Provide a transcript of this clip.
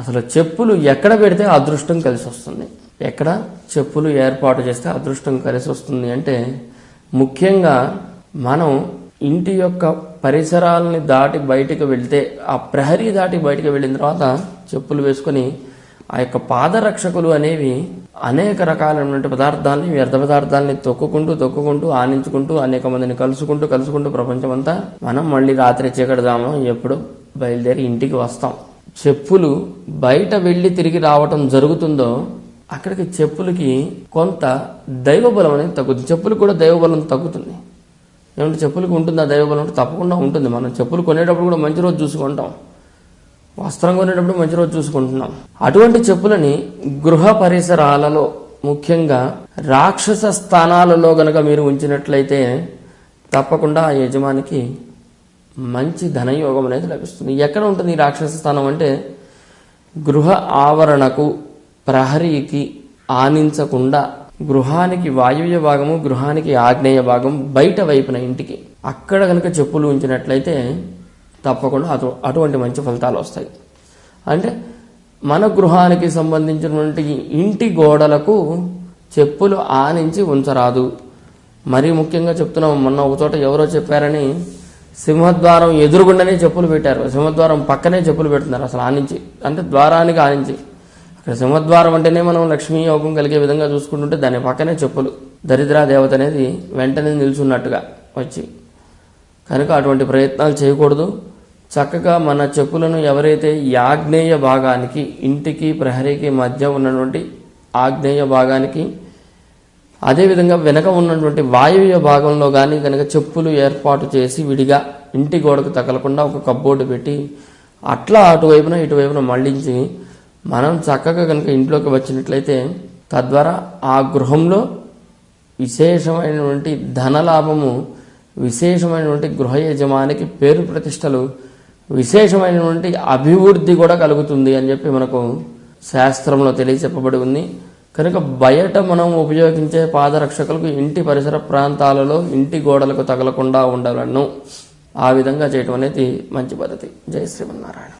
అసలు చెప్పులు ఎక్కడ పెడితే అదృష్టం కలిసి వస్తుంది? ఎక్కడ చెప్పులు ఏర్పాటు చేస్తే అదృష్టం కలిసి వస్తుంది అంటే ముఖ్యంగా మనం ఇంటి యొక్క పరిసరాలని దాటి బయటికి వెళ్తే ఆ ప్రహరీ దాటి బయటికి వెళ్ళిన తర్వాత చెప్పులు వేసుకొని ఆ యొక్క పాదరక్షకులు అనేవి అనేక రకాలైనటువంటి పదార్థాలని వ్యర్థ పదార్థాలని తొక్కుకుంటూ తొక్కుకుంటూ ఆనించుకుంటూ అనేక మందిని కలుసుకుంటూ కలుసుకుంటూ ప్రపంచమంతా మనం మళ్ళీ రాత్రి చీకటిదామో ఎప్పుడు బయలుదేరి ఇంటికి వస్తాం. చెప్పులు బయట వెళ్ళి తిరిగి రావటం జరుగుతుందో అక్కడికి చెప్పులకి కొంత దైవబలం అనేది తగ్గుతుంది. చెప్పులు కూడా దైవబలం తగ్గుతుంది. ఏమంటే చెప్పులకు ఉంటుందా దైవబలం? అంటే తప్పకుండా ఉంటుంది. మనం చెప్పులు కొనేటప్పుడు కూడా మంచి రోజు చూసుకుంటాం. వస్త్రం కొనేటప్పుడు మంచి రోజు చూసుకుంటున్నాం. అటువంటి చెప్పులని గృహ పరిసరాలలో ముఖ్యంగా రాక్షస స్థానాలలో గనక మీరు ఉంచినట్లయితే తప్పకుండా ఆ యజమానికి మంచి ధనయోగం అనేది లభిస్తుంది. ఎక్కడ ఉంటుంది ఈ రాక్షస స్థానం అంటే గృహ ఆవరణకు ప్రహరీకి ఆనించకుండా గృహానికి వాయువ్య భాగము గృహానికి ఆగ్నేయ భాగం బయట వైపున ఇంటికి. అక్కడ కనుక చెప్పులు ఉంచినట్లయితే తప్పకుండా అటు అటువంటి మంచి ఫలితాలు వస్తాయి. అంటే మన గృహానికి సంబంధించినటువంటి ఇంటి గోడలకు చెప్పులు ఆనించి ఉంచరాదు. మరీ ముఖ్యంగా చెప్తున్నాం మొన్న ఒక చోట ఎవరో చెప్పారని సింహద్వారం ఎదురుగుండానే చెప్పులు పెట్టారు. సింహద్వారం పక్కనే చెప్పులు పెడుతున్నారు అసలు ఆనించి. అంటే ద్వారానికి ఆనించి. అక్కడ సింహద్వారం అంటేనే మనం లక్ష్మీ యోగం కలిగే విధంగా చూసుకుంటుంటే దాని పక్కనే చెప్పులు. దరిద్రా దేవత అనేది వెంటనే నిల్చున్నట్టుగా వచ్చి. కనుక అటువంటి ప్రయత్నాలు చేయకూడదు. చక్కగా మన చెప్పులను ఎవరైతే ఈ ఆగ్నేయ భాగానికి ఇంటికి ప్రహరీకి మధ్య ఉన్నటువంటి ఆగ్నేయ భాగానికి అదేవిధంగా వెనక ఉన్నటువంటి వాయువ్య భాగంలో కానీ కనుక చెప్పులు ఏర్పాటు చేసి విడిగా ఇంటి గోడకు తగలకుండా ఒక కబ్బోర్డు పెట్టి అట్లా అటువైపున ఇటువైపున మళ్ళించి మనం చక్కగా కనుక ఇంట్లోకి వచ్చినట్లయితే తద్వారా ఆ గృహంలో విశేషమైనటువంటి ధనలాభము విశేషమైనటువంటి గృహ యజమానికి పేరు ప్రతిష్టలు విశేషమైనటువంటి అభివృద్ధి కూడా కలుగుతుంది అని చెప్పి మనకు శాస్త్రంలో తెలియచెప్పబడి ఉంది. కనుక బయట మనం ఉపయోగించే పాదరక్షకులకు ఇంటి పరిసర ప్రాంతాలలో ఇంటి గోడలకు తగలకుండా ఉండాలను. ఆ విధంగా చేయటం అనేది మంచి పద్ధతి. జై శ్రీమన్నారాయణ.